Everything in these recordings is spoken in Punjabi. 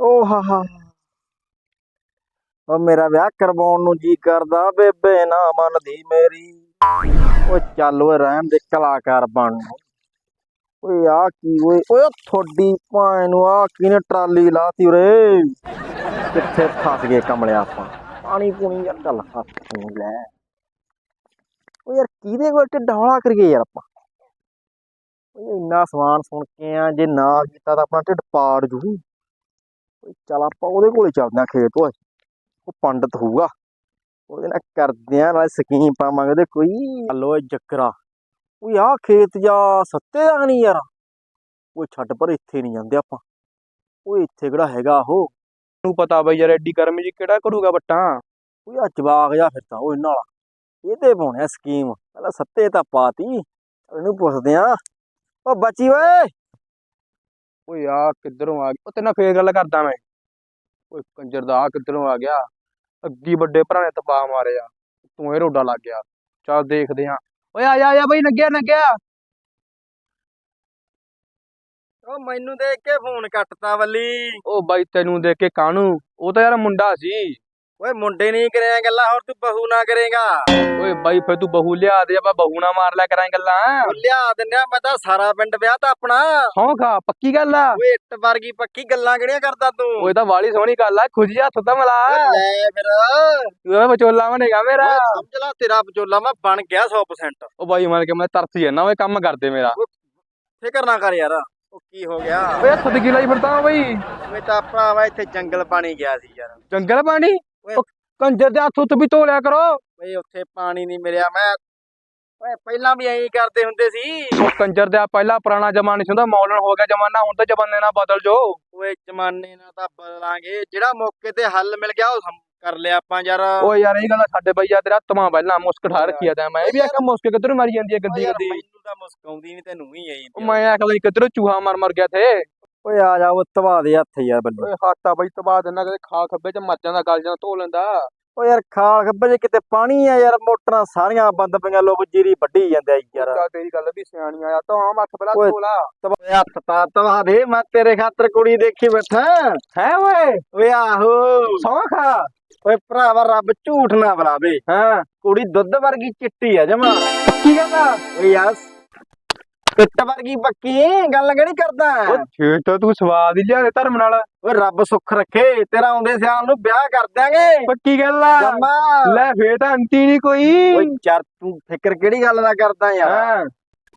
ਓ ਹਾ ਹਾ। ਓ ਮੇਰਾ ਵਿਆਹ ਕਰਵਾਉਣ ਨੂੰ ਜੀ ਕਰਦਾ ਬੇਬੇ, ਨਾ ਮੰਨਦੀ ਮੇਰੀ। ਓ ਚੱਲ ਓਏ, ਰਹਿਣ ਦੇ ਕਲਾਕਾਰ ਬਣ। ਓਏ, ਆ ਕੀ ਓਏ ਓਏ ਆਹ ਭਾਂ ਨੂੰ ਆ ਕਿਨੇ ਟਰਾਲੀ ਲਾਤੀ ਉਰੇ। ਕਿੱਥੇ ਫਸ ਗਏ ਕਮਲਿਆ ਆਪਾਂ। ਪਾਣੀ ਪੂਣੀ ਯਾਰ ਗੱਲ ਹੱਥ ਨੂੰ ਲੈ। ਓ ਯਾਰ ਕਿਹਦੇ ਕੋਲ ਢਿੱਡ ਹੌਲਾ ਕਰੀਏ ਯਾਰ ਆਪਾਂ। ਓਏ, ਇੰਨਾ ਸਮਾਨ ਸੁਣ ਕੇ ਆ ਜੇ ਨਾ ਕੀਤਾ ਤਾਂ ਆਪਣਾ ਢਿੱਡ ਪਾੜ ਜੂ ਚੱਲ ਆਪਾਂ ਉਹਦੇ ਕੋਲੇ ਚੱਲਦੇ ਆ ਖੇਤ, ਓਏ। ਉਹ ਪੰਡਤ ਹੋਊਗਾ। ਉਹਦੇ ਨਾਲ ਕਰਦੇ ਆ ਨਾਲ ਸਕੀਮ ਪਾਵਾਂਗੇ। ਉਹਦੇ ਕੋਈ ਹਲੋ ਜੱਕਰਾ। ਓਏ ਆ ਖੇਤ ਜਾ ਸੱਤੇ ਦਾ ਨਹੀਂ ਯਾਰ। ਓਏ ਛੱਡ ਪਰ ਇੱਥੇ ਨਹੀਂ ਜਾਂਦੇ ਆਪਾਂ। ਓਏ ਇੱਥੇ ਕਿਹੜਾ ਹੈਗਾ ਉਹ? ਨੂੰ ਪਤਾ ਬਈ ਯਾਰ ਐਡੀ ਗਰਮੀ ਜੀ ਕਿਹੜਾ ਕਰੂਗਾ ਬੱਟਾਂ ਓਏ ਆ ਜਵਾਕ ਜਾ ਫਿਰਦਾ ਓਏ ਨਾਲ। ਇਹਦੇ ਪਾਉਣੇ ਸਕੀਮ। ਪਹਿਲਾਂ ਸੱਤੇ ਤਾਂ ਪਾਤੀ। ਇਹਨੂੰ ਪੁੱਛਦੇ ਆ ਓ ਬੱਚੀ ਓਏ! ਓਏ ਆ ਕਿੱਧਰੋਂ ਆ ਗਿਆ ਉਹ ਤੇਰੇ ਨਾਲ ਫੇਰ ਗੱਲ ਕਰਦਾ ਮੈਂ। ਓਏ ਕੰਜਰ ਦਾ ਆ ਕਿੱਧਰੋਂ ਆ ਗਿਆ? ਅੱਗੀ ਵੱਡੇ ਭਰਾ ਨੇ ਤਪਾ ਮਾਰਿਆ। ਤੂੰ ਇਹ ਰੋਡਾ ਲੱਗ ਗਿਆ। ਚੱਲ ਦੇਖਦੇ ਆ ਓਏ ਆ ਜਾ ਆ ਜਾ ਬਈ ਨੱਗਿਆ ਨੱਗਿਆ। ਓ ਮੈਨੂੰ ਦੇਖ ਕੇ ਫੋਨ ਕੱਟਤਾ ਵੱਲੀ। ਉਹ ਬਾਈ ਤੈਨੂੰ ਦੇਖ ਕੇ ਕਾਹਨੂੰ? ਉਹ ਤਾਂ ਯਾਰ ਮੁੰਡਾ ਸੀ। ਓਏ ਮੁੰਡੇ ਨਹੀਂ ਕਰਿਆ ਗੱਲਾਂ ਹੋਰ ਤੂੰ ਬਹੂ ਨਾ ਕਰੇਗਾ। ਓਏ ਬਾਈ ਫੇਰ ਤੂੰ ਬਹੂ ਲਿਆ ਦੇ ਆਪਾਂ ਬਹੂ ਨਾ ਮਾਰ ਲਿਆ ਕਰਾਂ ਗੱਲਾਂ। ਲਿਆ ਦਿੰਦੇ ਆ ਮੈਂ ਤਾਂ ਸਾਰਾ ਪਿੰਡ ਵਿਆਹ ਤਾਂ ਆਪਣਾ। ਸੌਂ ਖਾ ਪੱਕੀ ਗੱਲ ਆ? ਓਏ ਇੱਟ ਵਰਗੀ ਪੱਕੀ ਗੱਲਾਂ ਕਿਹੜੀਆਂ ਕਰਦਾ ਤੂੰ? ਓਏ ਤਾਂ ਵਾਲੀ ਸੋਹਣੀ ਗੱਲ ਆ ਖੁਸ਼ੀ ਹੱਥ ਤਾਂ ਮਲਾ। ਲੈ ਫਿਰ। ਤੂੰ ਤਾਂ ਵਿਚੋਲਾ ਬਣੇਗਾ ਮੇਰਾ। ਸਮਝ ਲਾ ਤੇਰਾ ਵਿਚੋਲਾ ਮੈਂ ਬਣ ਗਿਆ 100% ਉਹ ਬਾਈ ਮੰਨ ਕੇ ਮੈਂ ਤਰਸ ਜਾਂਦਾ ਓਏ ਕੰਮ ਕਰਦੇ ਮੇਰਾ। ਫਿਕਰ ਨਾ ਕਰ ਯਾਰ ਉਹ ਕੀ ਹੋ ਗਿਆ। ਓਏ ਹੱਥ ਲਾਈ ਫਿਰਦਾ ਬਈ? ਓਏ ਤਾਂ ਭਰਾਵਾ ਇੱਥੇ ਜੰਗਲ ਪਾਣੀ ਗਿਆ ਸੀ ਯਾਰ। ਜੰਗਲ ਪਾਣੀ? ਕੰਜਰ ਦੇ ਹੱਥ ਉੱਤ ਵੀ ਧੋ ਲਿਆ ਕਰੋ। ਓਏ ਉੱਥੇ ਪਾਣੀ ਨਹੀਂ ਮਿਲਿਆ ਮੈਂ। ਓਏ ਪਹਿਲਾਂ ਵੀ ਐਂ ਕਰਦੇ ਹੁੰਦੇ ਸੀ। ਉਹ ਕੰਜਰ ਦੇ ਪਹਿਲਾ ਪੁਰਾਣਾ ਜ਼ਮਾਨਾ ਸੀ ਹੁੰਦਾ ਮਾਡਰਨ ਹੋ ਗਿਆ ਜ਼ਮਾਨਾ ਹੁਣ ਤਾਂ ਜ਼ਮਾਨੇ ਨਾਲ ਬਦਲ ਜੋ ਓਏ ਜਮਾਨੇ ਨਾਲ ਤਾਂ ਬਦਲਾਂਗੇ। ਜਿਹੜਾ ਮੌਕੇ ਤੇ ਹੱਲ ਮਿਲ ਗਿਆ ਉਹ ਕਰ ਲਿਆ ਆਪਾਂ ਯਾਰ। ਓਏ ਯਾਰ ਇਹ ਗੱਲ ਸਾਡੇ ਬਈ ਆ ਤੇਰਾ ਤਮਾ ਪਹਿਲਾਂ ਮੁਸਕ ਠਾ ਰੱਖਿਆ ਤਾਂ ਮੈਂ। ਇਹ ਵੀ ਆਖਿਆ ਮੁਸਕ ਕਿੱਧਰ ਮਾਰੀ ਜਾਂਦੀ ਹੈ ਗੰਦੀ ਗੰਦੀ ਮੈਨੂੰ ਤਾਂ ਮੁਸਕਾਉਂਦੀ ਨਹੀਂ ਤੈਨੂੰ ਹੀ ਆਈ ਮੈਂ ਆਖਿਆ ਲਈ ਕਿੱਧਰ ਚੂਹਾ ਮਰ ਮਰ ਗਿਆ ਥੇ ਓਏ ਆ ਜਾ ਉਹ ਤਵਾ ਦੇ ਹੱਥ ਯਾਰ ਬੱਲੇ ਓਏ ਹਾਤਾ ਬਈ ਤਬਾ ਦੇਣਾ ਕਦੇ ਖਾ ਖੱਬੇ ਚ ਮਰ ਜਾਂਦਾ ਗਲ ਜਾਂਦਾ ਧੋ ਲੈਂਦਾ। ਓ ਯਾਰ ਖਾਲ ਖੱਬੇ ਜੇ ਕਿਤੇ ਪਾਣੀ ਆ ਯਾਰ ਮੋਟਰਾਂ ਸਾਰੀਆਂ ਬੰਦ ਪਈਆਂ ਲੋਕ ਜੀਰੀ ਵੱਢੀ ਜਾਂਦੇ ਆ ਯਾਰ। ਚੱਲ ਤੇਰੀ ਗੱਲ ਵੀ ਸਿਆਣੀ ਆ ਤਾਂ ਆਮ ਹੱਥ ਪਹਿਲਾਂ ਓਏ। ਧੋ ਲਾ ਤਵਾ ਹੱਥ ਤਾਂ ਤਵਾ ਦੇ ਮੈਂ ਤੇਰੇ ਖਾਤਰ ਕੁੜੀ ਦੇਖੀ ਬੈਠਾ। ਹੈ ਓਏ? ਓਏ ਆਹੋ। ਸੌਂ ਖਾ। ਓਏ ਭਰਾਵਾ ਰੱਬ ਝੂਠ ਨਾ ਬੁਲਾਵੇ ਹਾਂ? ਕੁੜੀ ਦੁੱਧ ਵਰਗੀ ਚਿੱਟੀ ਆ ਜਮਾ। ਕੀ ਕਹਿੰਦਾ? ਓਏ ਯਾਰ ਇੱਟ ਵਰਗੀ ਪੱਕੀ ਗੱਲ ਕਿਹੜੀ ਕਰਦਾ? ਓ ਫੇਰ ਤਾਂ ਸਵਾਦ ਹੀ ਲਿਆ ਦੇ ਧਰਮ ਨਾਲ। ਓਏ ਰੱਬ ਸੁੱਖ ਰੱਖੇ ਤੇਰਾ ਆਉਂਦੇ ਸਿਆਲ ਨੂੰ ਵਿਆਹ ਕਰ ਦਿਆਂਗੇ। ਪੱਕੀ ਗੱਲ ਆ। ਜਮਾ। ਲੈ ਫੇਰ ਤਾਂ ਅੰਤੀ ਨਹੀਂ ਕੋਈ। ਓਏ ਯਾਰ ਤੂੰ ਫਿਕਰ ਕਿਹੜੀ ਗੱਲ ਦਾ ਕਰਦਾ ਯਾਰ? ਹਾਂ।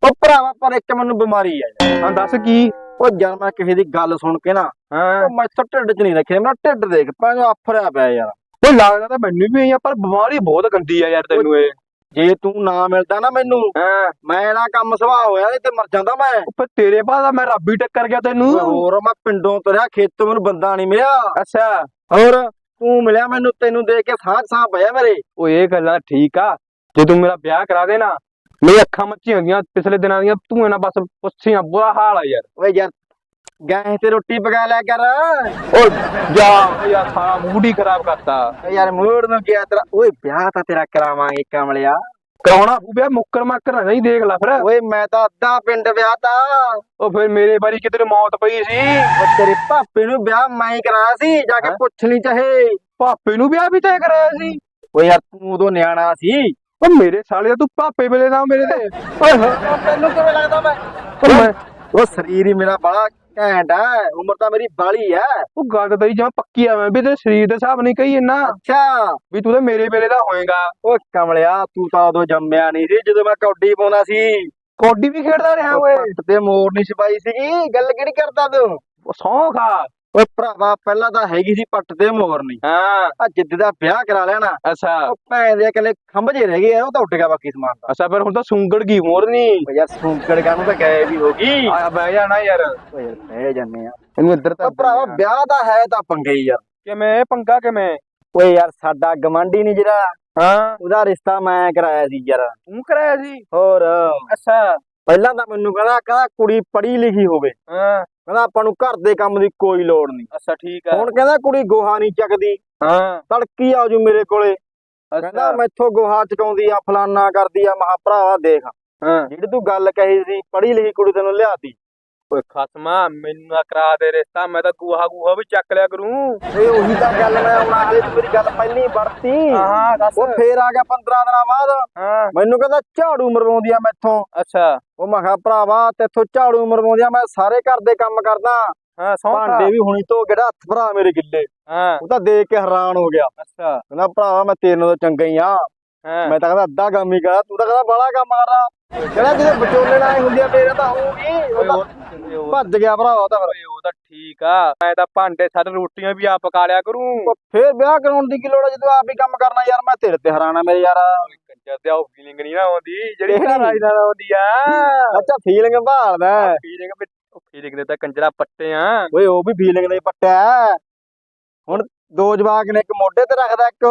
ਓ ਭਰਾਵਾ ਪਰ ਇੱਕ ਮੈਨੂੰ ਬਿਮਾਰੀ ਆ ਯਾਰ। ਹਾਂ ਦੱਸ ਕੀ? ਓ ਜਦ ਮੈਂ ਕਿਸੇ ਦੀ ਗੱਲ ਸੁਣ ਕੇ ਨਾ ਹਾਂ। ਉਹ ਮੈਂ ਤਾਂ ਢਿੱਡ 'ਚ ਨਹੀਂ ਰੱਖਿਆ ਮੇਰਾ ਢਿੱਡ ਦੇਖ ਪੈਣੋ ਆਫਰਿਆ ਪਿਆ ਯਾਰ। ਓ ਲੱਗਦਾ ਤਾਂ ਮੈਨੂੰ ਵੀ ਆ ਪਰ ਬਿਮਾਰੀ ਬਹੁਤ ਗੰਦੀ ਆ ਯਾਰ ਤੈਨੂੰ ਇਹ। ਜੇ ਤੂੰ ਨਾ ਮਿਲਦਾ ਨਾ ਮੈਨੂੰ ਹਾਂ। ਮੈਂ ਨਾ ਕੰਮ ਸੁਭਾਅ ਹੋਇਆ ਇਹ ਤੇ ਮਰ ਜਾਂਦਾ ਮੈਂ। ਉਹ ਫਿਰ ਤੇਰੇ ਬਾਅਦ ਆ ਮੈਂ ਰੱਬ ਹੀ ਟੱਕਰ ਗਿਆ ਤੈਨੂੰ। ਹੋਰ ਮੈਂ ਪਿੰਡੋਂ ਤੁਰਿਆ ਖੇਤੋਂ ਮੈਨੂੰ ਬੰਦਾ ਨਹੀਂ ਮਿਲਿਆ। ਅੱਛਾ। ਹੋਰ ਤੂੰ ਮਿਲਿਆ ਮੈਨੂੰ ਤੈਨੂੰ ਦੇਖ ਕੇ ਸਾਹ ਸਾਹ ਪਿਆ ਮੇਰੇ। ਉਹ ਇਹ ਗੱਲਾਂ ਠੀਕ ਆ ਜੇ ਤੂੰ ਮੇਰਾ ਵਿਆਹ ਕਰਾ ਦੇ ਨਾ ਮੇਰੀ ਅੱਖਾਂ ਮੱਚੀ ਹੁੰਦੀਆਂ ਪਿਛਲੇ ਦਿਨਾਂ ਦੀਆਂ ਤੂੰ ਇਹਨਾਂ ਬਸ ਪੁੱਛੀਆਂ ਬੁਰਾ ਹਾਲ ਆ ਯਾਰ। ਓਏ ਯਾਰ ਗਏ ਤੇ ਰੋਟੀ ਪਕਾ ਲਿਆ ਕਰ। ਓ ਜਾ। ਓ ਯਾਰ ਸਾਰਾ ਮੂਡ ਹੀ ਖਰਾਬ ਕਰਤਾ। ਯਾਰ ਮੂਡ ਨੂੰ ਗਿਆ ਤੇਰਾ? ਓਏ ਵਿਆਹ ਤਾਂ ਤੇਰਾ ਕਰਾਵਾਂਗੇ ਕਮਲਿਆ ਕਰਾਉਣਾ ਵਿਆਹ ਮੁੱਕਰ ਮਾਕਰ ਨਾ ਨਹੀਂ ਦੇਖ ਲੈ ਫਿਰ। ਓਏ ਮੈਂ ਤਾਂ ਅੱਧਾ ਪਿੰਡ ਵਿਆਹ ਤਾ। ਉਹ ਫਿਰ ਮੇਰੇ ਬਾਰੀ ਕਿਤੇ ਮੌਤ ਪਈ ਸੀ। ਓ ਤੇਰੇ ਭਾਪੇ ਨੂੰ ਵਿਆਹ ਮੈਂ ਹੀ ਕਰਾਇਆ ਸੀ ਜਾ ਕੇ? ਪੁੱਛ ਲਈ ਚਾਹੇ। ਭਾਪੇ ਨੂੰ ਵਿਆਹ ਵੀ ਤੈਅ ਕਰਾਇਆ ਸੀ। ਓਏ ਯਾਰ ਤੂੰ ਉਦੋਂ ਨਿਆਣਾ ਸੀ। ਉਹ ਮੇਰੇ ਸਾਲੇ ਤੂੰ ਭਾਪੇ ਵੇਲੇ ਦਾ ਮੇਰੇ ਤੇ। ਓਏ ਹੋ ਤੈਨੂੰ ਕਿਵੇਂ ਲੱਗਦਾ ਮੈਂ? ਉਹ ਮੈਂ ਉਹ ਸਰੀਰ ਹੀ ਮੇਰਾ ਬੜਾ ਘੈਂਟ ਉਮਰ ਤਾਂ ਮੇਰੀ ਬਾਲੀ ਹੈ ਉਹ ਗੱਲ ਤੇਰੀ ਜਮਾਂ ਪੱਕੀ ਆ ਮੈਂ ਵੀ ਤੇ ਸਰੀਰ ਦੇ ਹਿਸਾਬ ਨਹੀਂ ਕਹੀ ਇੰਨਾ ਅੱਛਾ। ਵੀ ਤੂੰ ਤਾਂ ਮੇਰੇ ਵੇਲੇ ਦਾ ਹੋਏਗਾ। ਓ ਕਮਲਿਆ ਤੂੰ ਤਾਂ ਉਦੋਂ ਜੰਮਿਆ ਨਹੀਂ ਸੀ ਜਦੋਂ ਮੈਂ ਕੌਡੀ ਪਾਉਂਦਾ ਸੀ। ਕੌਡੀ ਵੀ ਖੇਡਦਾ ਰਿਹਾ ਓਏ। ਤੇ ਮੋਰ ਨਹੀਂ ਛਪਾਈ ਸੀਗੀ ਗੱਲ ਕਿਹੜੀ ਕਰਦਾ ਤੂੰ? ਉਹ ਸੌਂ ਖਾ ਓਏ ਭਰਾਵਾ ਪਹਿਲਾਂ ਤਾਂ ਹੈਗੀ ਸੀ ਪੱਟ ਤੇ ਮੋਰ ਨਹੀਂ। ਹਾਂ। ਆ ਜਿੱਦ ਦਾ ਵਿਆਹ ਕਰਾ ਲਿਆ ਨਾ। ਅੱਛਾ। ਉਹ ਭੈਣ ਦੇ ਇਕੱਲੇ ਖੰਭ ਜੇ ਰਹਿ ਗਏ ਆ ਉਹ ਤਾਂ ਉੱਡ ਗਿਆ ਬਾਕੀ ਸਮਾਨ ਦਾ ਅੱਛਾ ਫਿਰ ਹੁਣ ਤਾਂ ਸੁੰਗੜ ਗਈ ਮੋਰਨੀ ਓ ਯਾਰ ਸੂਕੜ ਨੂੰ ਤਾਂ ਗਏ ਵੀ ਹੋ ਗਈ। ਆ ਬਹਿ ਜਾ ਨਾ ਯਾਰ। ਯਾਰ ਬਹਿ ਜਾਂਦੇ ਆ। ਇਹਨੂੰ ਇੱਧਰ ਓ ਭਰਾਵਾ ਵਿਆਹ ਦਾ ਹੈ ਤਾਂ ਪੰਗੇ ਹੀ ਯਾਰ ਕਿਵੇਂ ਪੰਗਾ ਕਿਵੇਂ? ਓਏ ਯਾਰ ਸਾਡਾ ਗਵਾਂਢੀ ਨਹੀਂ ਜਿਹੜਾ। ਹਾਂ। ਉਹਦਾ ਰਿਸ਼ਤਾ ਮੈਂ ਕਰਾਇਆ ਸੀ ਯਾਰ। ਤੂੰ ਕਰਾਇਆ ਸੀ? ਹੋਰ। ਅੱਛਾ। ਪਹਿਲਾਂ ਤਾਂ ਮੈਨੂੰ ਕਹਿੰਦਾ ਕਹਿੰਦਾ ਕੁੜੀ ਪੜ੍ਹੀ ਲਿਖੀ ਹੋਵੇ। ਹਾਂ। ਕਹਿੰਦਾ ਆਪਾਂ ਨੂੰ ਘਰ ਦੇ ਕੰਮ ਦੀ ਕੋਈ ਲੋੜ ਨਹੀਂ। ਅੱਛਾ ਠੀਕ ਆ। ਹੁਣ ਕਹਿੰਦਾ ਕੁੜੀ ਗੋਹਾ ਨਹੀਂ ਚੱਕਦੀ। ਹਾਂ। ਤੜਕੀ ਆਜੂ ਮੇਰੇ ਕੋਲੇ। ਕਹਿੰਦਾ ਮੈਥੋਂ ਗੋਹਾ ਚਕਾਉਂਦੀ ਆ ਫਲਾਨਾ ਕਰਦੀ ਆ ਮਹਾ ਭਰਾਵਾ ਦੇਖ। ਹਾਂ। ਜਿਹੜੀ ਤੂੰ ਗੱਲ ਕਹੀ ਸੀ ਪੜ੍ਹੀ ਲਿਖੀ ਕੁੜੀ ਤੈਨੂੰ ਲਿਆਤੀ। ਓਏ ਖਸਮਾ ਮੈਨੂੰ ਨਾ ਕਰਾ ਦੇ ਰਿਸ਼ਤਾ ਮੈਂ ਤਾਂ ਗੂਹਾ ਗੂਹਾ ਵੀ ਚੱਕ ਲਿਆ ਕਰੂੰ। ਓਏ ਉਹੀ ਤਾਂ ਗੱਲ ਮੈਂ ਹੁਣ ਹਾਲੇ ਤੂੰ ਮੇਰੀ ਗੱਲ ਪਹਿਲੀ ਵਰਤੀ। ਹਾਂ ਦੱਸ। ਉਹ ਫੇਰ ਆ ਗਿਆ 15 ਦਿਨਾਂ ਬਾਅਦ। ਹਾਂ। ਮੈਨੂੰ ਕਹਿੰਦਾ ਝਾੜੂ ਮਰਵਾਉਂਦੀ ਆ ਮੈਥੋਂ। ਅੱਛਾ। ਉਹ ਮੈਂ ਕਿਹਾ ਭਰਾਵਾ ਤੇਥੋਂ ਝਾੜੂ ਮਰਵਾਉਂਦੀ ਆ ਮੈਂ ਸਾਰੇ ਘਰ ਦੇ ਕੰਮ ਕਰਦਾ। ਹਾਂ ਭਾਂਡੇ ਵੀ ਹੁਣੀ ਤੋਂ ਕਿਹੜਾ ਹੱਥ ਭਰਾ ਮੇਰੇ ਗਿੱਲੇ। ਹਾਂ। ਉਹ ਤਾਂ ਦੇਖ ਕੇ ਹੈਰਾਨ ਹੋ ਗਿਆ। ਅੱਛਾ। ਕਹਿੰਦਾ ਭਰਾਵਾ ਮੈਂ ਤੇਰੇ ਨਾਲੋਂ ਚੰਗਾ ਹੀ ਆ। ਮੈਂ ਤਾਂ ਕਹਿੰਦਾ ਅੱਧਾ ਕੰਮ ਹੀ ਕਰਾ ਤੂੰ ਤਾਂ ਕਹਿੰਦਾ ਬੜਾ ਕੰਮ ਕਰਦਾ ਕਹਿੰਦਾ ਜਿਹਦੇ ਵਿਚੋਲੇ ਨਾਲ ਹੀ ਹੁੰਦੀ ਆ ਮੇਰੇ ਤਾਂ ਹੋਊਗੀ ਉਹ ਤਾਂ ਭੱਜ ਗਿਆ ਉਹ ਤਾਂ ਫਿਰ। ਉਹ ਤਾਂ ਠੀਕ ਆ। ਮੈਂ ਤਾਂ ਭਾਂਡੇ ਸਾਰੇ ਰੋਟੀਆਂ ਵੀ ਆਪ ਪਕਾ ਲਿਆ ਕਰੂੰ। ਫੇਰ ਵਿਆਹ ਕਰਾਉਣ ਦੀ ਕੀ ਲੋੜ ਹੈ ਜਦੋਂ ਆਪ ਹੀ ਕੰਮ ਕਰਨਾ ਯਾਰ ਮੈਂ ਤੇਰੇ ਤੇ ਹੈਰਾਨ ਆ ਮੇਰੇ ਯਾਰ। ਕੰਜਰ ਤੇ ਉਹ ਫੀਲਿੰਗ ਨਹੀਂ ਨਾ ਆਉਂਦੀ ਜਿਹੜੀ ਆਈ ਨਾਲ ਆਉਂਦੀ ਆ। ਅੱਛਾ ਫੀਲਿੰਗ ਭਾਲਦਾ। ਫੀਲਿੰਗ ਵਿੱਚ ਉਹ ਫੀਲਿੰਗ ਦੇ ਤਾਂ ਕੰਜਰਾ ਪੱਟੇ ਆ। ਓਏ ਉਹ ਵੀ ਫੀਲਿੰਗ ਦਾ ਪੱਟਿਆ। ਹੁਣ ਦੋ ਜਵਾਕ ਨੇ ਇੱਕ ਮੋਢੇ ਤੇ ਰੱਖਦਾ ਇੱਕ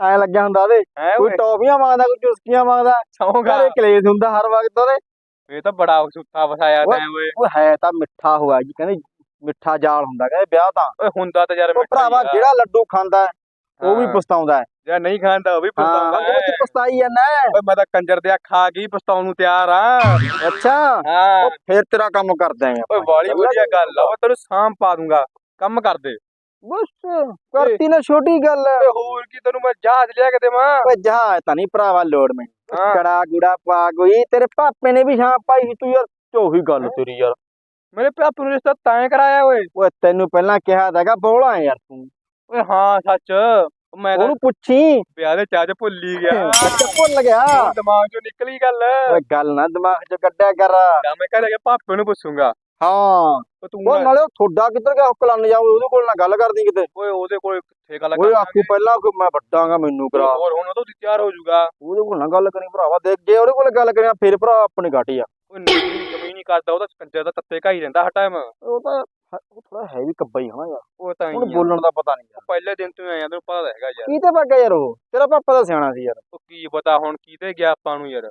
ਐ ਲੱਗਿਆ ਹੁੰਦਾ ਉਹਦੇ। ਹੈ ਕੋਈ ਟੌਫੀਆਂ ਮੰਗਦਾ ਕੋਈ ਚੁਸਕੀਆਂ ਮੰਗਦਾ। ਸੌਂਗਾ ਘਰੇ ਕਲੇਸ਼ ਹੁੰਦਾ ਹਰ ਵਕਤ ਉਹਦੇ। ਇਹ ਤਾਂ ਬੜਾ ਸੁੱਤਾ ਵਸਾਇਆ ਓਏ। ਤੈਂ ਓਏ। ਉਹ ਹੈ ਤਾਂ ਮਿੱਠਾ ਹੋਇਆ ਜੀ ਕਹਿੰਦੇ ਮਿੱਠਾ ਜਾਲ ਹੁੰਦਾ ਕਹਿੰਦੇ ਵਿਆਹ ਤਾਂ। ਓਏ ਹੁੰਦਾ ਤਾਂ ਯਾਰ ਉਹ ਮਿੱਠਾ ਭਰਾਵਾ ਹੀ ਆ। ਜਿਹੜਾ ਲੱਡੂ ਖਾਂਦਾ ਹੈ, ਉਹ ਵੀ ਹਾਂ। ਪਛਤਾਉਂਦਾ ਹੈ। ਨਹੀਂ ਖਾਂਦਾ ਉਹ ਵੀ ਹਾਂ ਪਛਤਾਉਂਦਾ। ਉਹ ਤੇ ਹੈ। ਪਛਤਾਈ ਜਾਂਦਾ ਹੈ। ਓਏ ਮੈਂ ਤਾਂ ਕੰਜਰ ਦੇ ਖਾ ਕੇ ਹੀ ਪਛਤਾਉਣ ਨੂੰ ਤਿਆਰ ਆ। ਅੱਛਾ। ਹਾਂ। ਉਹ ਫੇਰ ਤੇਰਾ ਕੰਮ ਕਰ ਦਾਂਗੇ ਓਏ ਬਾਲੀ ਵਧੀਆ ਗੱਲ ਆ। ਓਏ ਤੈਨੂੰ ਸਾਂਭ ਪਾ ਦੂੰਗਾ। ਕੰਮ ਕਰ ਦੇ। ਬਸ ਕਰਤੀ ਨਾ ਛੋਟੀ ਗੱਲ। ਓਏ ਹੋਰ ਕੀ ਤੈਨੂੰ ਮੈਂ ਜਹਾਜ਼ ਲਿਆ ਕੇ ਦੇਵਾਂ? ਓਏ ਜਹਾਜ਼ ਤਾਂ ਨਹੀਂ ਭਰਾਵਾ ਲੋੜ ਮੈਂ ਹਾਂ। ਕੜਾ ਗੁੜਾ ਪਾ ਕੋਈ ਤੇਰੇ ਪਾਪੇ ਨੇ ਵੀ ਛਾਂ ਪਾਈ ਸੀ ਤੂੰ ਯਾਰ। ਉਹੀ ਗੱਲ ਤੇਰੀ ਯਾਰ। ਮੇਰੇ ਪਿਆਪੂ ਨੂੰ ਰਿਸ਼ਤਾ ਤਾਂ ਕਰਾਇਆ ਓਏ। ਓਏ ਤੈਨੂੰ ਪਹਿਲਾਂ ਕਿਹਾ ਤਾਂਗਾ ਬੋਲਾ ਹੈ ਯਾਰ ਤੂੰ। ਓਏ ਹਾਂ ਸੱਚ। ਮੈਂ ਤਾਂ ਉਹਨੂੰ ਪੁੱਛੀ। ਵਿਆਹ ਦੇ ਚਾਹ ਚ ਭੁੱਲ ਹੀ ਗਿਆ। ਭੁੱਲ ਗਿਆ। ਦਿਮਾਗ ਚੋਂ ਨਿਕਲੀ ਗੱਲ। ਓਏ ਗੱਲ ਨਾ ਦਿਮਾਗ 'ਚ ਕੱਢਿਆ ਕਰ। ਤਾਂ ਮੈਂ ਘਰੇ ਜਾ ਪਾਪੇ ਨੂੰ ਪੁੱਛੂੰਗਾ। ਹਾਂ। ਉਹ ਤੂੰ ਉਹ ਨਾ- ਨਾਲੇ ਉਹ ਥੋੜਾ ਕਿੱਧਰ ਗਿਆ? ਹੁੱਕ ਲੰਨ ਜਾਊ ਉਹਦੇ ਕੋਲ ਨਾ ਗੱਲ ਕਰਦੀ ਕਿਤੇ। ਓਏ ਉਹਦੇ ਕੋਲ ਕਿੱਥੇ ਗੱਲ ਓਏ ਆਖੂ ਪਹਿਲਾਂ ਕਿ ਮੈਂ ਵੱਡਾਂਗਾ ਮੈਨੂੰ ਕਰਾ ਹੋਰ ਹੁਣ ਉਹ ਤਾਂ ਤਿਆਰ ਹੋ ਜਾਊਗਾ। ਉਹਦੇ ਕੋਲ ਨਾ ਗੱਲ ਕਰੀ ਭਰਾਵਾ ਦੇਖ ਜੇ ਉਹਦੇ ਕੋਲ ਗੱਲ ਕਰਿਆ ਫਿਰ ਭਰਾ ਆਪਣੀ ਘਾਟੀ ਆ। ਓਏ ਨਹੀਂ ਕਰਦਾ ਉਹਦਾ ਕੰਜਰ ਦਾ ਤੱਤੇ ਘਾਈ ਰਹਿੰਦਾ ਹਰ ਟਾਈਮ ਉਹ ਤਾਂ ਉਹ ਥੋੜਾ ਹੈ ਵੀ ਕੱਬਾ ਹੀ ਹਨਾ ਯਾਰ। ਉਹ ਤਾਂ ਉਹਨੂੰ ਹੀ ਆ। ਬੋਲਣ ਦਾ ਪਤਾ ਨਹੀਂ ਯਾਰ। ਪਹਿਲੇ ਦਿਨ ਤੋਂ ਆਇਆ ਤੈਨੂੰ ਪਤਾ ਤਾਂ ਹੈਗਾ ਯਾਰ। ਕੀ ਤੇ ਪੱਕਾ ਯਾਰ ਉਹ? ਤੇਰਾ ਪਾਪਾ ਤਾਂ ਸਿਆਣਾ ਸੀ ਯਾਰ। ਉਹ ਕੀ ਪਤਾ ਹੁਣ ਕੀਤੇ ਗਿਆ ਆਪਾਂ ਨੂੰ ਯਾਰ।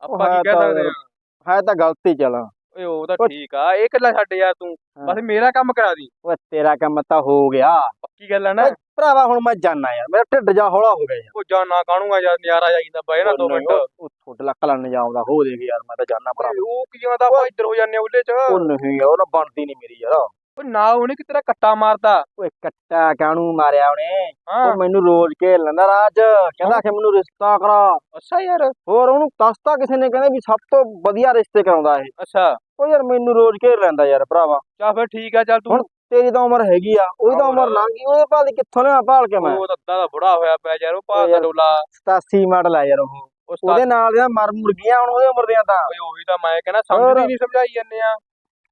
ਆਪਾਂ ਕੀ ਕਹਿ ਤਾਂ ਸਕਦੇ। ਆ ਹੈ ਤਾਂ ਗਲਤੀ ਚਲਾ। ਓਏ ਉਹ ਤਾਂ ਉਹ- ਠੀਕ ਆ ਇਹ ਗੱਲਾਂ ਛੱਡ ਯਾਰ ਤੂੰ। ਬਸ ਮੇਰਾ ਕੰਮ ਕਰਾ ਦੀ। ਓਏ ਤੇਰਾ ਕੰਮ ਤਾਂ ਹੋ ਗਿਆ। ਪੱਕੀ ਗੱਲ ਆ ਨਾ। ਭਰਾਵਾ ਹੁਣ ਮੈਂ ਜਾਣਾ ਯਾਰ ਮੇਰਾ ਢਿੱਡ ਜਾ ਹੌਲਾ ਹੋ ਗਿਆ ਯਾਰ। ਉਹ ਜਾਨਾ ਕਾਣੂਗਾ ਯਾਰ ਨਿਆਰਾ ਜਾਈਦਾ ਬਏ ਨਾ ਦੋ ਉਹ ਮਿੰਟ। ਨਹੀਂ, ਉਹ ਥੋੜੇ ਲੱਕ ਲੰਨ ਜਾਉਂਦਾ ਹੋ ਦੇਖ ਯਾਰ ਮੈਂ ਤਾਂ ਜਾਣਾ ਭਰਾ ਉਹ ਕੀ ਆਂਦਾ ਆਪਾਂ ਇੱਧਰ ਹੋ ਜਾਂਦੇ ਉੱਲੇ ਚ। ਉਹ ਨਹੀਂ ਉਹ ਨਾ ਬਣਦੀ ਨਹੀਂ ਮੇਰੀ ਯਾਰ। ਓਏ ਨਾ ਉਹਨੇ ਕਿ ਤੇਰਾ ਕੱਟਾ ਮਾਰਦਾ। ਓਏ ਕੱਟਾ ਕਾਣੂ ਮਾਰਿਆ ਉਹਨੇ? ਉਹ ਮੈਨੂੰ ਰੋਜ਼ ਘੇਰ ਲੈਂਦਾ ਰਾਜ। ਕਹਿੰਦਾ ਕਿ ਮੈਨੂੰ ਰਿਸ਼ਤਾ ਕਰਾ। ਅੱਛਾ ਯਾਰ। ਹੋਰ ਉਹਨੂੰ ਦੱਸਤਾ ਕਿਸੇ ਨੇ ਕਹਿੰਦੇ ਵੀ ਸਭ ਤੋਂ ਵਧੀਆ ਰਿਸ਼ਤੇ ਕਰਾਉਂਦਾ ਇਹ। ਅੱਛਾ। ਉਹ ਯਾਰ ਮੈਨੂੰ ਰੋਜ਼ ਘੇਰ ਲੈਂਦਾ ਯਾਰ ਭਰਾਵਾ। ਚੱਲ ਫਿਰ ਠੀਕ ਆ ਚੱਲ ਤੂੰ ਤੇਰੀ ਤਾਂ ਉਮਰ ਹੈਗੀ ਆ ਉਹਦੀ ਤਾਂ ਉਮਰ। ਲੰਘ ਗਈ ਉਹਦੇ ਭਾਲ ਕਿੱਥੋਂ ਲਿਆ ਭਾਲ ਕੇ ਮੈਂ। ਉਹ ਤਾਂ ਅੱਧਾ ਦਾ ਬੁੜਾ ਹੋਇਆ ਪਿਆ ਯਾਰ ਉਹ ਭਾਗ ਦਾ ਯਾਰ। ਡੋਲਾ। 87 ਮਾਡਲ ਆ ਯਾਰ ਉਹ। ਉਹ ਉਹਦੇ ਨਾਲ ਦੀਆਂ ਮਰ ਮੁਰ ਗਈਆਂ ਹੁਣ ਉਹਦੇ ਉਮਰ ਦੀਆਂ ਤਾਂ। ਓਏ ਉਹੀ ਤਾਂ ਮੈਂ ਕਹਿੰਦਾ ਹੋਰ। ਸਮਝਦੀ ਨਹੀਂ ਸਮਝਾਈ ਜੰਨੇ ਆ।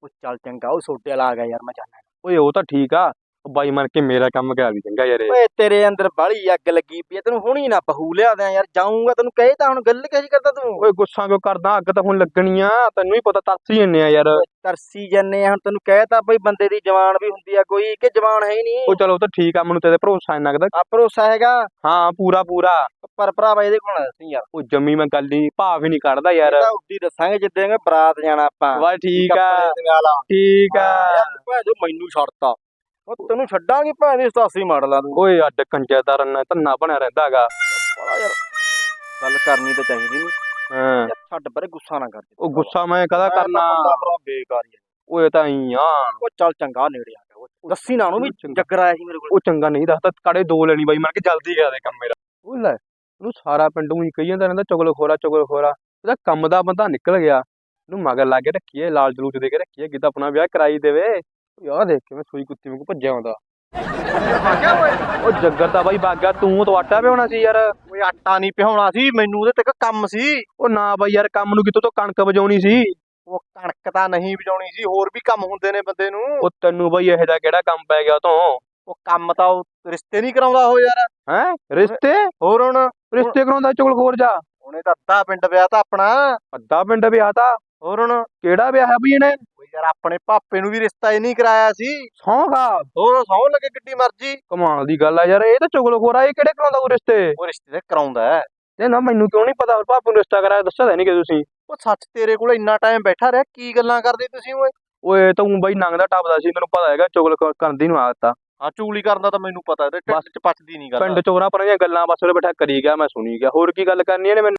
ਉਹ ਚੱਲ ਚੰਗਾ ਉਹ ਸੋਟੇ ਲਾ ਗਿਆ ਯਾਰ ਮੈਂ ਜਾਣਾ। ਓਏ ਉਹ ਤਾਂ ਠੀਕ ਆ। ਉਹ ਬਾਈ ਮਨ ਕੇ ਮੇਰਾ ਕੰਮ ਕਰਾ ਦੀ ਚੰਗਾ ਯਾਰ ਇਹ। ਓਏ ਤੇਰੇ ਅੰਦਰ ਬਾਲੀ ਅੱਗ ਲੱਗੀ ਪਈ ਆ, ਤੈਨੂੰ ਹੁਣੀ ਨਾ ਬਹੂ ਲਿਆ ਦਿਆਂ ਯਾਰ ਜਾਊਂਗਾ ਤੈਨੂੰ ਕਹੇ ਤਾਂ ਹੁਣ ਗੱਲ ਕਿਹੀ ਕਰਦਾ ਤੂੰ? ਓਏ ਗੁੱਸਾ ਕਿਉਂ ਕਰਦਾ? ਅੱਗ ਤਾਂ ਹੁਣ ਲੱਗਣੀ ਆ ਤੈਨੂੰ ਵੀ ਪਤਾ ਤਰਸੀ ਜੰਨੇ ਆ ਯਾਰ। ਤਰਸੀ ਜੰਨੇ ਹੁਣ ਤੈਨੂੰ ਕਹਿ ਤਾਂ ਬਈ ਬੰਦੇ ਦੀ ਜਵਾਨ ਵੀ ਹੁੰਦੀ ਆ ਕੋਈ ਕਿ ਜਵਾਨ ਹੈ ਹੀ ਨਹੀਂ। ਉਹ ਚਲੋ ਉਹ ਤਾਂ ਠੀਕ ਆ ਮੈਨੂੰ ਤੇਰੇ ਭਰੋਸਾ ਨਹੀਂ ਲੱਗਦਾ ਆ ਭਰੋਸਾ ਹੈਗਾ? ਹਾਂ ਪੂਰਾ ਪੂਰਾ। ਪਰ ਭਰਾਵਾ ਇਹਦੇ ਕੋਲ ਨਾ ਦੱਸੀ ਯਾਰ। ਉਹ ਜੰਮੀ ਮੈਂ ਗੱਲ ਨਹੀਂ ਭਾਵ ਹੀ ਨਹੀਂ ਕੱਢਦਾ ਯਾਰ। ਇਹ ਤਾਂ ਉੱਡੀ ਦੱਸਾਂਗੇ ਜਿੱਦਾਂ ਬਰਾਤ ਜਾਣਾ ਆਪਾਂ। ਵਾ ਠੀਕ ਆ। ਕੱਪੜੇ ਦੇ ਵਾਲਾ ਠੀਕ ਆ। ਯਾਰ ਭੈਣ ਮੈਨੂੰ ਛੱਡਤਾ। ਉਹ ਤੈਨੂੰ ਛੱਡਾਂਗੇ ਭੈਣ ਦੀ 87 ਮਾਡਲ ਆ ਤੂੰ। ਓਏ ਅੱਡ ਕੰਜਰ ਦਾ ਰੰਨਾ ਧੰਨਾ ਬਣਿਆ ਰਹਿੰਦਾਗਾ ਬੜਾ ਯਾਰ ਗੱਲ ਕਰਨੀ ਤਾਂ ਚਾਹੀਦੀ ਨਹੀਂ ਹਾਂ। ਯਾਰ ਛੱਡ ਪਰੇ ਗੁੱਸਾ ਨਾ ਕਰ। ਉਹ ਗੁੱਸਾ ਮੈਂ ਕਦਾ ਕਰਨਾ? ਬੇਕਾਰ। ਓਏ ਤਾਂ ਹੀ ਆ। ਉਹ ਚੱਲ ਚੰਗਾ ਨੇੜੇ ਆ ਗਿਆ। ਦੱਸੀ ਨਾ ਉਹਨੂੰ ਵੀ। ਜੱਗਰ ਆਇਆ ਸੀ ਮੇਰੇ ਕੋਲ। ਉਹ ਚੰਗਾ ਨਹੀਂ ਦੱਸਦਾ ਕੜੇ ਦੋ ਲੈਣੀ ਬਾਈ ਮਨ ਕੇ ਜਲਦੀ ਕਰਾ ਦੇ ਕੰਮ ਮੇਰਾ। ਉਹ ਲੈ ਉਹਨੂੰ ਸਾਰਾ ਪਿੰਡ ਉਹੀ ਕਹੀ ਜਾਂਦਾ ਰਹਿੰਦਾ ਚੁਗਲ ਖੋਰਾ ਚੁਗਲ ਖੋਰਾ। ਇਹਦਾ ਕੰਮ ਦਾ ਬੰਦਾ ਨਿਕਲ ਗਿਆ। ਇਹਨੂੰ ਮਗਰ ਲਾ ਕੇ ਰੱਖੀਏ ਲਾਲ ਜਲੂਚ ਦੇ ਕੇ ਰੱਖੀਏ ਕਿਤਾ ਆਪਣਾ ਵਿਆਹ ਕਰਾਈ ਦੇਵੇ। ਯਾਰ ਦੇਖ ਕਿਵੇਂ ਸੂਈ ਕੁੱਤੀ ਵਾਂਗੂ ਭੱਜਿਆ ਆਉਂਦਾ। ਉਹ ਜੱਗਰ ਤਾਂ ਬਾਈ ਬਾਗਾ ਤੂੰ ਤਾਂ ਆਟਾ ਪਿਆਉਣਾ ਸੀ ਯਾਰ। ਓਏ ਆਟਾ ਨਹੀਂ ਪਿਹਾਉਣਾ ਸੀ ਮੈਨੂੰ ਉਹਦੇ ਤੱਕ ਕੰਮ ਸੀ। ਉਹ ਨਾ ਬਾਈ ਯਾਰ ਕੰਮ ਨੂੰ ਕਿਤੋਂ ਤੋਂ ਕਣਕ ਵਜਾਉਣੀ ਸੀ? ਉਹ ਕਣਕ ਤਾਂ ਨਹੀਂ ਵਜਾਉਣੀ ਸੀ ਹੋਰ ਵੀ ਕੰਮ ਹੁੰਦੇ ਨੇ ਬੰਦੇ ਨੂੰ। ਉਹ ਤੈਨੂੰ ਬਾਈ ਇਹੋ ਜਿਹਾ ਕਿਹੜਾ ਕੰਮ ਪੈ ਗਿਆ ਤੋਂ ਉਹ ਕੰਮ ਤਾਂ ਉਹ ਰਿਸ਼ਤੇ ਨਹੀਂ ਕਰਾਉਂਦਾ ਉਹ ਯਾਰ। ਹੈ? ਰਿਸ਼ਤੇ? ਹੋਰ ਹੁਣ? ਰਿਸ਼ਤੇ ਕਰਾਉਂਦਾ ਚੁਗਲ ਖੋਰ ਜਾ ਉਹਨੇ ਤਾਂ ਅੱਧਾ ਪਿੰਡ ਵਿਆਹ ਤਾਂ ਆਪਣਾ। ਅੱਧਾ ਪਿੰਡ ਵਿਆਹ ਤਾਂ? ਹੋਰ ਹੁਣ ਕਿਹੜਾ ਵਿਆਹ ਹੈ ਬਈ ਇਹਨੇ? ਓਏ ਯਾਰ ਆਪਣੇ ਪਾਪੇ ਨੂੰ ਵੀ ਰਿਸ਼ਤਾ ਹੀ ਨਹੀਂ ਕਰਾਇਆ ਸੀ। ਸੌਂ ਖਾ। ਹੋਰ ਸੌ ਲੱਗੇ ਕਿੱਡੀ ਮਰਜ਼ੀ। ਕਮਾਲ ਦੀ ਗੱਲ ਆ ਯਾਰ ਇਹ ਤਾਂ ਚੁਗਲ ਖੋਰਾ ਇਹ ਕਿਹੜੇ ਕਰਾਉਂਦਾ ਉਹ ਰਿਸ਼ਤੇ? ਉਹ ਰਿਸ਼ਤੇ ਤੇ ਕਰਾਉਂਦਾ ਹੈ। ਤੇ ਨਾ ਮੈਨੂੰ ਕਿਉਂ ਨਹੀਂ ਪਤਾ ਭਾਪੂ ਨੂੰ ਰਿਸ਼ਤਾ ਕਰਾਇਆ ਦੱਸਿਆ ਤਾਂ ਨਹੀਂ ਕਿ ਤੁਸੀਂ। ਉਹ ਸੱਚ ਤੇਰੇ ਕੋਲ ਇੰਨਾ ਟਾਈਮ ਬੈਠਾ ਰਿਹਾ ਕੀ ਗੱਲਾਂ ਕਰਦੇ ਤੁਸੀਂ ਓਏ? ਓਏ ਤੂੰ ਬਾਈ ਨੰਗਦਾ ਟੱਪਦਾ ਸੀ ਤੈਨੂੰ ਪਤਾ ਹੈਗਾ ਚੁਗਲ ਕਰਨ ਦੀ ਨੂੰ ਆਦਤ ਆ। ਹਾਂ ਚੂਲੀ ਕਰਨ ਦਾ ਤਾਂ ਮੈਨੂੰ ਪਤਾ ਢਿੱਡ 'ਚ ਪਚਦੀ ਨਹੀਂ ਗੱਲ। ਪਿੰਡ ਚੋਰਾਂ ਪਰਾਂ ਦੀਆਂ ਗੱਲਾਂ ਬਸ ਉਹਦੇ ਬੈਠਾ ਕਰੀ ਗਿਆ ਮੈਂ ਸੁਣੀ ਗਿਆ। ਹੋਰ ਕੀ ਗੱਲ ਕਰਨੀ ਇਹਨੇ ਮੈਨੂੰ?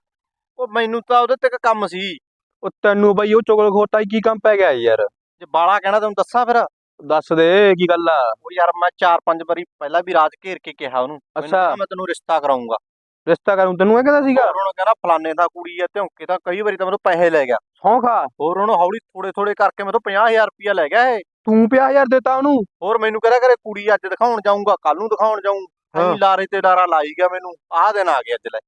ਉਹ ਮੈਨੂੰ ਤਾਂ ਉਹਦੇ ਤੱਕ ਕੰਮ ਸੀ। ਉਹ ਤੈਨੂੰ ਬਾਈ ਉਹ ਚੁਗਲ ਹੀ ਕੀ ਕੰਮ ਪੈ ਗਿਆ ਯਾਰ। ਜੇ ਬਾਲਾ ਕਹਿਣਾ ਤੈਨੂੰ ਦੱਸਾਂ ਫਿਰ? ਦੱਸ ਦੇ ਕੀ ਗੱਲ ਆ? ਉਹ ਯਾਰ ਮੈਂ ਚਾਰ ਪੰਜ ਵਾਰੀ ਪਹਿਲਾਂ ਵੀ ਰਾਜ ਘੇਰ ਕੇ ਕਿਹਾ ਉਹਨੂੰ। ਮੈਨੂੰ ਅੱਛਾ। ਕਹਿੰਦਾ ਮੈਂ ਤੈਨੂੰ ਰਿਸ਼ਤਾ ਕਰਾਉਂਗਾ ਰਿਸ਼ਤਾ ਕਰੂੰ ਤੈਨੂੰ ਇਹ ਕਹਿੰਦਾ ਸੀਗਾ? ਹੋਰ ਉਹਨੂੰ ਕਹਿੰਦਾ ਫਲਾਣੇ ਦਾ ਕੁੜੀ ਆ ਧੌਂਕੇ ਤਾਂ ਕਈ ਵਾਰੀ ਤਾਂ ਮੈਨੂੰ ਪੈਸੇ ਲੈ ਗਿਆ। ਸੌਂ ਖਾ। ਹੋਰ ਉਹਨੂੰ ਹੌਲੀ ਥੋੜੇ ਥੋੜੇ ਕਰਕੇ ਮੈਨੂੰ 50000 ਰੁਪਇਆ ਲੈ ਗਿਆ ਇਹ। ਤੂੰ 50000 ਦਿੱਤਾ ਉਹਨੂੰ? ਹੋਰ ਮੈਨੂੰ ਕਹਿੰਦਾ ਕਰੇ ਕੁੜੀ ਅੱਜ ਦਿਖਾਉਣ ਜਾਊਂਗਾ ਕੱਲ ਨੂੰ ਦਿਖਾਉਣ ਜਾਊਂ। ਹਾਂ। ਐਂ ਲਾਰੇ ਤੇ ਡਾਰਾ ਲਾਈ ਗਿਆ ਮੈਨੂੰ ਆਹ ਦਿਨ ਆ ਗਿਆ ਅੱਜ ਲੈ।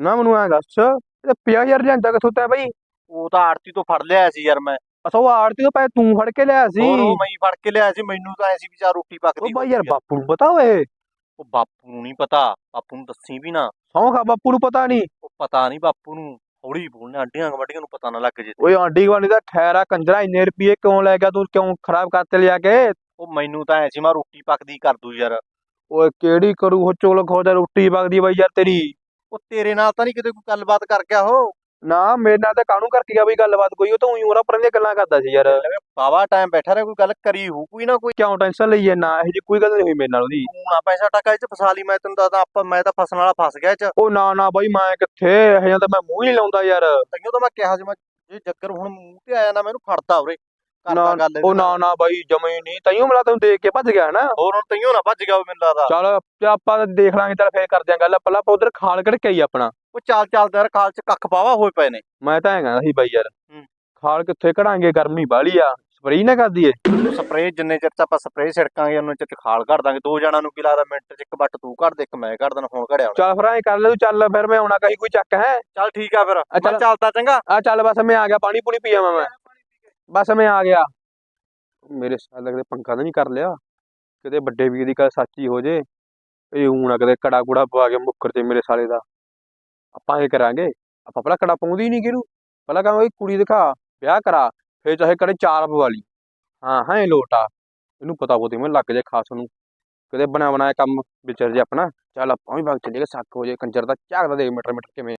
ਨਾ ਮੈਨੂੰ ਐਂ ਦੱਸ ਇਹ 50000 ਲਿਆਂਦਾ ਕਿੱਥੋਂ ਤੈ ਬਈ? ਉਹ ਤਾਂ ਆੜਤੀ ਤੋਂ ਫੜ ਲਿਆ ਸੀ ਯਾਰ ਮੈਂ। ਅਸਾ ਉਹ ਆੜਤੀ ਤੋਂ ਪੈਸੇ ਤੂੰ ਫੜ ਕੇ ਲਿਆ ਸੀ? ਹੋਰ ਉਹ ਮੈਂ ਹੀ ਫੜ ਕੇ ਲਿਆ ਸੀ ਮੈਨੂੰ ਤਾਂ ਐ ਸੀ ਵੀ ਰੋਟੀ ਪੱਕਦੀ ਉਹ ਬਾਈ ਯਾਰ। ਬਾਪੂ ਨੂੰ ਪਤਾ ਓਏ। ਉਹ ਬਾਪੂ ਨੂੰ ਨਹੀਂ ਪਤਾ ਬਾਪੂ ਨੂੰ ਦੱਸੀ ਵੀ ਨਾ। ਸੌਂ ਖਾ ਬਾਪੂ ਨੂੰ ਪਤਾ ਨਹੀਂ। ਉਹ ਪਤਾ ਨਹੀਂ ਬਾਪੂ ਨੂੰ ਹੌਲੀ ਬੋਲਣਾ ਅੱਡੀਆਂ ਗਵਾਡੀਆਂ ਨੂੰ ਪਤਾ ਨਾ ਲੱਗ ਜੇ। ਓਏ ਆਂਡੀ ਗਵਾਂਡੀ ਦਾ ਠਹਿਰਾ ਕੰਜਰਾ ਇੰਨੇ ਰੁਪਏ ਕਿਉਂ ਲੈ ਗਿਆ ਤੂੰ ਕਿਉਂ ਖਰਾਬ ਕਰਤੇ ਲਿਆ ਕੇ? ਉਹ ਮੈਨੂੰ ਤਾਂ ਐ ਸੀ ਮੈਂ ਰੋਟੀ ਪੱਕਦੀ ਕਰ ਦੂ ਯਾਰ। ਓਏ ਕਿਹੜੀ ਕਰੂ ਹੋ ਚੋਲ ਖੋਦਾ ਰੋਟੀ ਵਗਦੀ ਬਾਈ ਯਾਰ ਤੇਰੀ। ਉਹ ਤੇਰੇ ਨਾਲ ਤਾਂ ਨਹੀਂ ਕਿਤੇ ਕੋਈ ਗੱਲਬਾਤ ਕਰ ਗਿਆ ਹੋ ਨਾ ਮੇਰੇ ਨਾਲ ਤਾਂ ਕਾਹਨੂੰ ਕਰਕੇ ਗਿਆ ਬਈ ਗੱਲਬਾਤ ਕੋਈ? ਉਹ ਤਾਂ ਉਹੀ ਉਹਨਾਂ ਪਰਾਂ ਦੀਆਂ ਗੱਲਾਂ ਕਰਦਾ ਸੀ ਯਾਰ। ਬਾਵਾ ਟਾਈਮ ਬੈਠਾ ਰਿਹਾ ਕੋਈ ਗੱਲ ਕਰੀ ਹੋ ਕੋਈ ਨਾ ਕੋਈ। ਕਿਉਂ ਟੈਨਸ਼ਨ ਲਈ ਨਾ ਇਹੋ ਜੀ ਕੋਈ ਗੱਲ ਨਹੀਂ ਹੋਈ ਮੇਰੇ ਨਾਲ ਉਹਦੀ। ਤੂੰ ਨਾ ਪੈਸਾ ਟਕਾ ਇਹ ਚ ਫਸਾ ਲਈ? ਮੈਂ ਤੈਨੂੰ ਦੱਸਦਾ ਆਪਾਂ ਮੈਂ ਤਾਂ ਫਸਣ ਵਾਲਾ ਫਸ ਗਿਆ ਇਹ ਚ। ਉਹ ਨਾ ਨਾ ਬਾਈ ਮੈਂ ਕਿੱਥੇ? ਇਹ ਜਾਂ ਤਾਂ ਮੈਂ ਮੂੰਹ ਹੀ ਨਹੀਂ ਲਾਉਂਦਾ ਯਾਰ। ਤੈਨੂੰ ਤਾਂ ਮੈਂ ਕਿਹਾ ਸੀ ਮੈਂ ਜੇ ਜੱਗਰ ਹੁਣ ਮੂੰਹ ਤੇ ਆਇਆ ਨਾ ਮੈਨੂੰ ਫੜਦਾ ਉਰੇ। ਕਰਦਾ ਨਾ ਗੱਲ ਉਹ ਨਾ ਨਾ ਬਾਈ ਜਮੇ ਹੀ ਨਹੀਂ। ਤੈਨੂੰ ਮਿਲਾ ਤੈਨੂੰ ਦੇਖ ਕੇ ਭੱਜ ਗਿਆ ਨਾ ਹੋਰ ਹੁਣ ਤੈਨੂੰ ਨਾ ਭੱਜ ਗਿਆ ਉਹ ਮੈਨੂੰ ਲੱਗਦਾ। ਚੱਲ ਆਪਾਂ ਦੇਖ ਲਾਂਗੇ ਚੱਲ ਫੇਰ ਕਰਦੇ ਆਂ ਗੱਲ। ਪਹਿਲਾਂ ਆਪਾਂ ਉਧਰ ਖਾਲ ਆਈ ਆਪਣਾ। ਉਹ ਚਾਲ ਚੱਲਦਾ ਯਾਰ ਖਾਲ ਚ ਕੱਖ ਪਾਵਾ ਹੋਏ ਪਏ ਨੇ। ਮੈਂ ਤਾਂ ਐਂ ਕਹਿੰਦਾ ਸੀ ਬਾਈ ਯਾਰ। ਖਾਲ ਕਿੱਥੇ ਕਢਾਂਗੇ ਗਰਮੀ ਬਾਹਲੀ ਆ ਸਪਰੇਅ ਨਾ ਕਰਦੀ ਏ ਸਪਰੇਅ ਜਿੰਨੇ ਚਿਰ ਚ ਆਪਾਂ ਸਪਰੇਅ ਛਿੜਕਾਂਗੇ ਉਹਨਾਂ ਚਿਰ ਖਾਲ ਕੱਢ ਦਾਂਗੇ। ਦੋ ਜਣਾਂ ਨੂੰ ਕੀ ਲੱਗਦਾ ਮਿੰਟ ਚ ਇੱਕ ਬੱਟ ਤੂੰ ਕੱਢ ਦੇ ਇੱਕ ਮੈਂ ਕੱਢ ਦੇਣਾ ਹੁਣ ਘੜਿਆ ਚੱਲ ਫਿਰ ਐਂ ਕਰ ਲੈ ਤੂੰ ਚੱਲ ਫਿਰ ਮੈਂ ਆਉਣਾ ਕਹੀਂ ਕੋਈ ਚੱਕ ਹੈ। ਚੱਲ ਠੀਕ ਆ ਫਿਰ। ਮੈਂ ਚੱਲਦਾ ਚੰਗਾ। ਆ ਚੱਲ ਬਸ ਮੈਂ ਆ ਗਿਆ ਪਾਣੀ ਪੂਣੀ ਪੀ ਆਵਾਂ ਮੈਂ। ਬਸ ਮੈਂ ਆ ਗਿਆ। ਮੇਰੇ ਸਾਲ ਲੱਗਦੇ ਪੰਖਾ ਤਾਂ ਨਹੀਂ ਕਰ ਲਿਆ। ਕਿਤੇ ਵੱਡੇ ਵੀਰ ਦੀ ਗੱਲ ਸੱਚੀ ਹੋ ਜੇ ਇਹ ਊਂ ਨਾ ਕਦੇ ਕੜਾ ਕੁੜਾ ਪਵਾ ਕੇ ਮੁੱਕਰ ਤੇ ਮੇਰੇ ਸਾਲੇ ਦਾ। ਆਪਾਂ ਇਹ ਕਰਾਂਗੇ? ਆਪਾਂ ਪਹਿਲਾਂ ਕੜਾ ਪਾਉਂਦੀ ਹੀ ਨਹੀਂ ਕਿਹਨੂੰ? ਪਹਿਲਾਂ ਕਹਾਂਗੇ ਕੁੜੀ ਦਿਖਾ, ਵਿਆਹ ਕਰਾ, ਫੇਰ ਚਾਹੇ ਕੜੇ ਚਾਰ ਪਵਾ ਹਾਂ ਹਾਂ, ਇਹ ਲੋਟਾ ਇਹਨੂੰ ਪਤਾ ਪੋਤੀ ਮੈਨੂੰ ਲੱਗ ਜੇ ਖਾਸ ਨੂੰ ਕਦੇ ਬਣਾ ਬਣਾਇਆ ਕੰਮ ਵਿਚਰ ਜੇ ਆਪਣਾ, ਚੱਲ ਆਪਾਂ ਵੀ ਵਗ ਚੱਲੀਏ, ਸੱਕ ਹੋ ਜੇ, ਕੰਜਰ ਦਾ ਝਾਕਦਾ ਦੇ ਮੀਟਰ ਮੀਟਰ ਕਿਵੇਂ